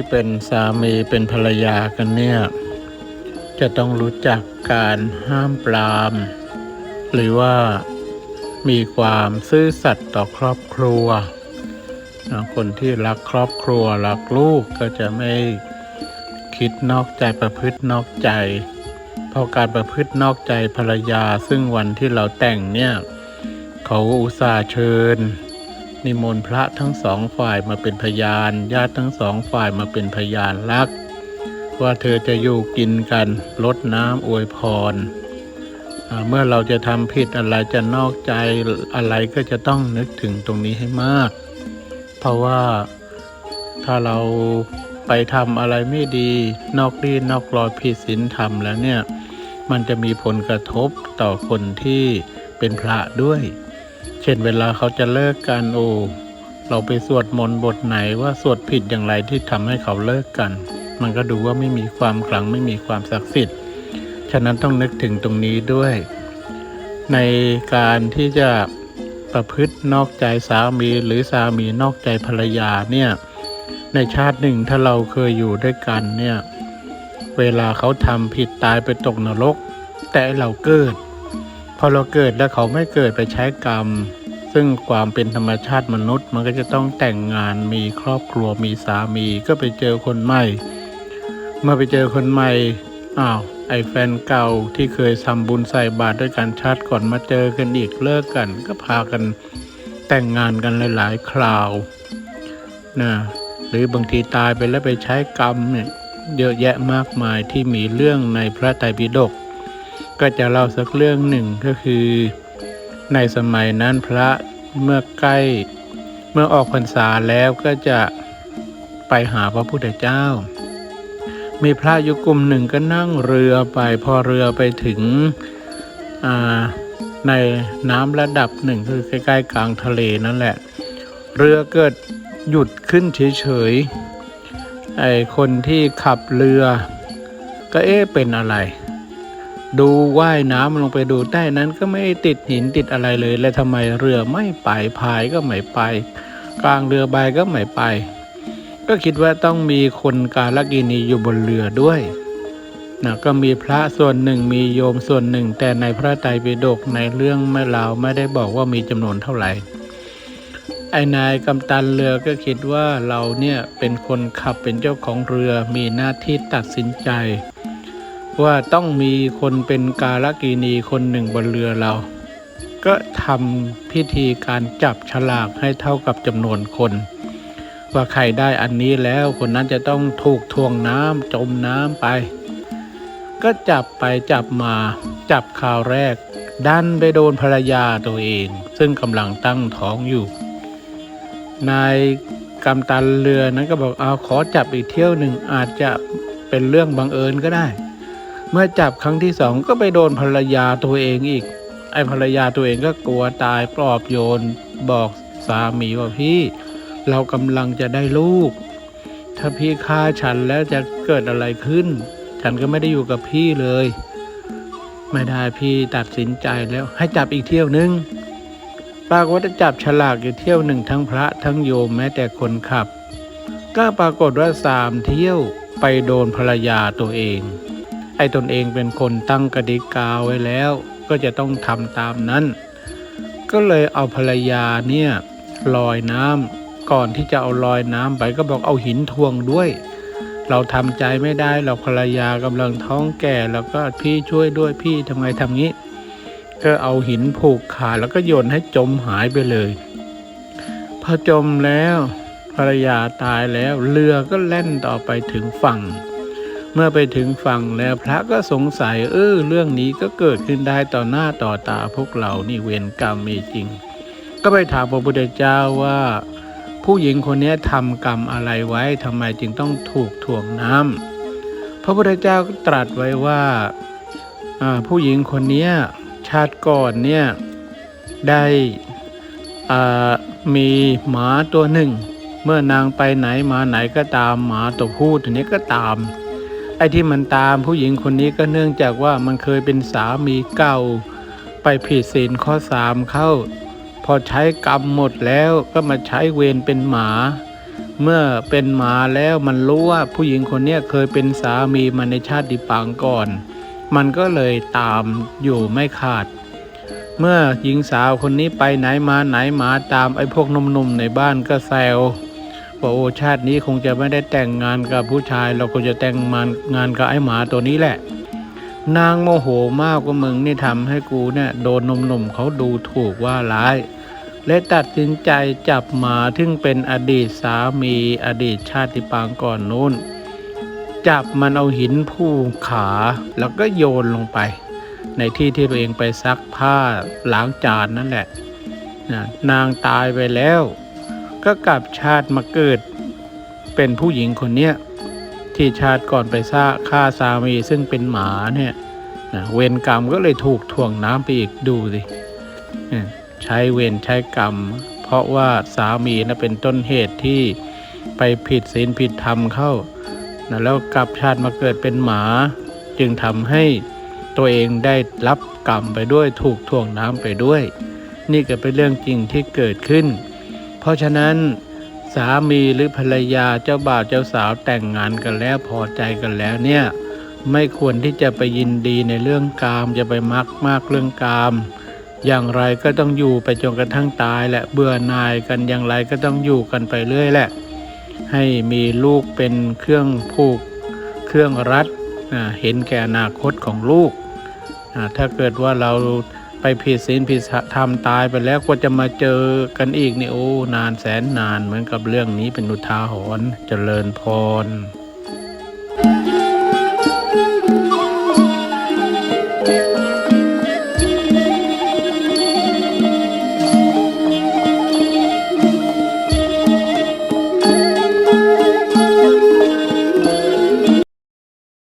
ที่เป็นสามีเป็นภรรยากันเนี่ย จะต้องรู้จักการห้ามปราม หรือว่ามีความซื่อสัตย์ต่อครอบครัว คนที่รักครอบครัวรักลูกก็จะไม่คิดนอกใจประพฤตินอกใจ เพราะการประพฤตินอกใจภรรยาซึ่งวันที่เราแต่งเนี่ย เขาอุตส่าห์เชิญ นิมนต์พระทั้งสองฝ่ายมาเป็นพยาน ญาติทั้งสองฝ่ายมาเป็นพยานรัก ว่าเธอจะอยู่กินกันลดน้ำอวยพร เมื่อเราจะทำผิดอะไรจะนอกใจอะไรก็จะต้องนึกถึงตรงนี้ให้มาก เพราะว่าถ้าเราไปทำอะไรไม่ดีนอกรีนอกรอยผิดศีลธรรมแล้วเนี่ย มันจะมีผลกระทบต่อคนที่เป็นพระด้วย ช่นเวลาเขาจะเลิกกันโอ้เราไปสวดมนต์บทไหนว่าสวดผิดอย่างไรที่ทำให้เขาเลิกกัน มันก็ดูว่าไม่มีความขลังไม่มีความศักดิ์สิทธิ์ ฉะนั้นต้องนึกถึงตรงนี้ด้วย ในการที่จะประพฤตินอกใจสามีหรือสามีนอกใจภรรยาเนี่ยในชาติหนึ่งถ้าเราเคยอยู่ด้วยกันเนี่ยเวลาเขาทำผิดตายไปตกนรก แต่เราเกิด พอเราเกิดแล้วเขาไม่เกิดไปใช้กรรม ซึ่งความเป็นธรรมชาติมนุษย์ มันก็จะต้องแต่งงานมีครอบครัวมีสามีก็ไปเจอคนใหม่ เมื่อไปเจอคนใหม่อ้าวไอ้แฟนเก่าที่เคยทำบุญใส่บาตรด้วยกันชาติก่อนมาเจอกันอีกเลิกกัน ก็พากันแต่งงานกันหลาย ๆ คราวนะหรือบางทีตายไปแล้วไปใช้กรรมเนี่ยเยอะแยะมากมายที่มีเรื่องในพระไตรปิฎกก็จะเล่าสักเรื่องหนึ่งก็คือ ในสมัยนั้นพระเมื่อใกล้ เมื่อออกพรรษาแล้วก็จะไปหาพระพุทธเจ้า มีพระอยู่กลุ่มหนึ่งก็นั่งเรือไปพอเรือไปถึงในน้ำระดับหนึ่งคือใกล้ๆกลางทะเลนั่นแหละ เรือเกิดหยุดขึ้นเฉยๆไอคนที่ขับเรือ ก็เอ๊ะเป็นอะไร ดูว่ายน้ำลงไปดูใต้นั้นก็ไม่ติดหินติดอะไรเลย แล้วทำไมเรือไม่ไปพายก็ไม่ไป กลางเรือใบก็ไม่ไป ก็คิดว่าต้องมีคนกาลกินีอยู่บนเรือด้วยนะก็มีพระส่วนหนึ่งมีโยมส่วนหนึ่ง แต่ในพระไตรปิฎกในเรื่องไม่เราไม่ได้บอกว่ามีจำนวนเท่าไหร่ไอ้นายกำตันเรือก็คิดว่าเราเนี่ยเป็นคนขับเป็นเจ้าของเรือมีหน้าที่ตัดสินใจ ว่าต้องมีคนเป็นกาลกินีคนหนึ่งบนเรือเรา ก็ทำพิธีการจับฉลากให้เท่ากับจำนวนคน ว่าใครได้อันนี้แล้วคนนั้นจะต้องถูกทวงน้ำจมน้ำไป ก็จับไปจับมาจับข่าวแรก ดันไปโดนภรรยาตัวเอง ซึ่งกำลังตั้งท้องอยู่ นายกำตันเรือนั้นก็บอกเอาขอจับอีกเที่ยวหนึ่งอาจจะเป็นเรื่องบังเอิญก็ได้ เมื่อจับครั้งที่สองก็ไปโดนภรรยาตัวเองอีก ไอ้ภรรยาตัวเองก็กลัวตายปลอบโยน บอกสามีว่าพี่ เรากำลังจะได้ลูก ถ้าพี่ฆ่าฉันแล้วจะเกิดอะไรขึ้น ฉันก็ไม่ได้อยู่กับพี่เลย ไม่ได้พี่ตัดสินใจแล้วให้จับอีกเที่ยวนึงปรากฏว่าจับฉลากอีกเที่ยวหนึ่งทั้งพระทั้งโยมแม้แต่คนขับ ก็ปรากฏว่าสามเที่ยวไปโดนภรรยาตัวเอง ไอ้ตนเองเป็นคนตั้งกติกาไว้แล้ว ก็จะต้องทำตามนั้น ก็เลยเอาภรรยาเนี่ยลอยน้ำก่อนที่จะเอาลอยน้ำไปก็บอกเอาหินทวงด้วย เราทำใจไม่ได้เราภรรยากำลังท้องแก่แล้วก็พี่ช่วยด้วยพี่ทำไงทำงี้ ก็เอาหินผูกขาแล้วก็โยนให้จมหายไปเลยพอจมแล้วภรรยาตายแล้วเรือก็แล่นต่อไปถึงฝั่ง เมื่อไปถึงฝั่งแล้วพระก็สงสัยเออเรื่องนี้ก็เกิดขึ้นได้ต่อหน้าต่อตาพวกเรานี่เวรกรรมมีจริง ก็ไปถามพระพุทธเจ้าว่า ผู้หญิงคนนี้ทำกรรมอะไรไว้ทำไมจึงต้องถูกถ่วงน้ำพระพุทธเจ้าตรัสไว้ว่าผู้หญิงคนนี้ชาติก่อนเนี่ยได้มีหมาตัวหนึ่ง เมื่อนางไปไหนมาไหนก็ตามหมาตัวผู้ตัวนี้ก็ตาม ไอ้ที่มันตามผู้หญิงคนนี้ก็เนื่องจากว่ามันเคยเป็นสามีเก่า ไปผิดศีลข้อสามเข้า พอใช้กรรมหมดแล้วก็มาใช้เวรเป็นหมา เมื่อเป็นหมาแล้วมันรู้ว่าผู้หญิงคนนี้เคยเป็นสามีมาในชาติปางก่อน มันก็เลยตามอยู่ไม่ขาด เมื่อหญิงสาวคนนี้ไปไหนมาไหนหมาตามไอ้พวกนุ่มๆในบ้านก็แซว ว่าโอชาตินี้คงจะไม่ได้แต่งงานกับผู้ชาย เราคงจะแต่งงานงานกับไอ้หมาตัวนี้แหละ นางโมโหมากว่ามึงนี่ทำให้กูเนี่ยโดนหนุ่มๆเขาดูถูกว่าร้ายและตัดสินใจจับหมาซึ่งเป็นอดีตสามีอดีตชาติปางก่อนนู้น จับมันเอาหินผูกขาแล้วก็โยนลงไป ในที่ที่ตัวเองไปซักผ้าล้างจานนั่นแหละนางตายไปแล้ว ก็กลับชาติมาเกิด เป็นผู้หญิงคนเนี้ยที่ชาติก่อนไปซ่าฆ่าสามีซึ่งเป็นหมาเนี่ยนะเวรกรรมก็เลยถูกถ่วงน้ำไปอีกดูสิใช้เวรใช้กรรม เพราะว่าสามีนะเป็นต้นเหตุที่ไปผิดศีลผิดธรรมเข้านะแล้วกลับชาติมาเกิดเป็นหมา จึงทำให้ตัวเองได้รับกรรมไปด้วยถูกถ่วงน้ำไปด้วย นี่ก็เป็นเรื่องจริงที่เกิดขึ้น เพราะฉะนั้นสามีหรือภรรยาเจ้าบ่าวเจ้าสาวแต่งงานกันแล้วพอใจกันแล้วเนี่ยไม่ควรที่จะไปยินดีในเรื่องกามจะไปมักมากเรื่องกาม อย่างไรก็ต้องอยู่ไปจนกระทั่งตายแหละเบื่อหน่ายกันอย่างไรก็ต้องอยู่กันไปเรื่อยแหละ ให้มีลูกเป็นเครื่องผูกเครื่องรัดเห็นแก่อนาคตของลูก ถ้าเกิดว่าเรา ไปผิดศีลผิดธรรมตายไปแล้วกว่าจะมาเจอกันอีกนี่โอ้ นานแสนนานเหมือนกับเรื่องนี้เป็นอุทาหรณ์เจริญพร